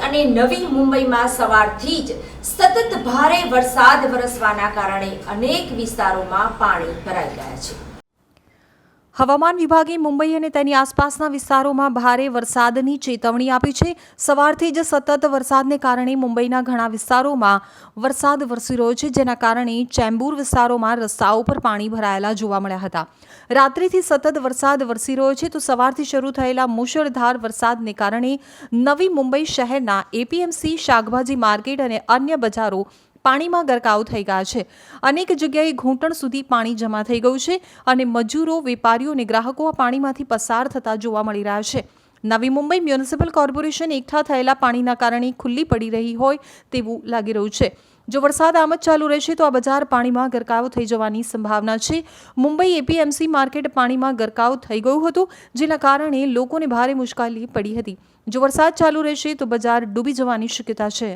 અને નવી મુંબઈમાં સવારથી જ સતત ભારે વરસાદ વરસવાના કારણે અનેક વિસ્તારોમાં પાણી ભરાઈ ગયા છે. હવામાન વિભાગે મુંબઈ અને તેની આસપાસના વિસ્તારોમાં ભારે વરસાદની ચેતવણી આપી છે. સવારથી જ સતત વરસાદને કારણે મુંબઈના ઘણા વિસ્તારોમાં વરસાદ વરસી રહ્યો છે, જેના કારણે ચેમ્બુર વિસ્તારોમાં રસ્તાઓ પર પાણી ભરાયેલા જોવા મળ્યા હતા. રાત્રિથી સતત વરસાદ વરસી રહ્યો છે, તો સવારથી શરૂ થયેલા મુશળધાર વરસાદને કારણે નવી મુંબઈ શહેરના એપીએમસી શાકભાજી માર્કેટ અને અન્ય બજારો પાણીમાં ગરકાવ થઈ ગયા છે. અનેક જગ્યાએ ઘૂંટણ સુધી પાણી જમા થઈ ગયું છે અને મજૂરો, વેપારીઓ અને ગ્રાહકો આ પાણીમાંથી પસાર થતા જોવા મળી રહ્યા છે. નવી મુંબઈ મ્યુનિસિપલ કોર્પોરેશન એકઠા થયેલા પાણીના કારણે ખુલ્લી પડી રહી હોય તેવું લાગી રહ્યું છે. જો વરસાદ આમ જ ચાલુ રહેશે તો આ બજાર પાણીમાં ગરકાવ થઈ જવાની સંભાવના છે. મુંબઈ એપીએમસી માર્કેટ પાણીમાં ગરકાવ થઈ ગયું હતું, જેના કારણે લોકોને ભારે મુશ્કેલી પડી હતી. જો વરસાદ ચાલુ રહેશે તો બજાર ડૂબી જવાની શક્યતા છે.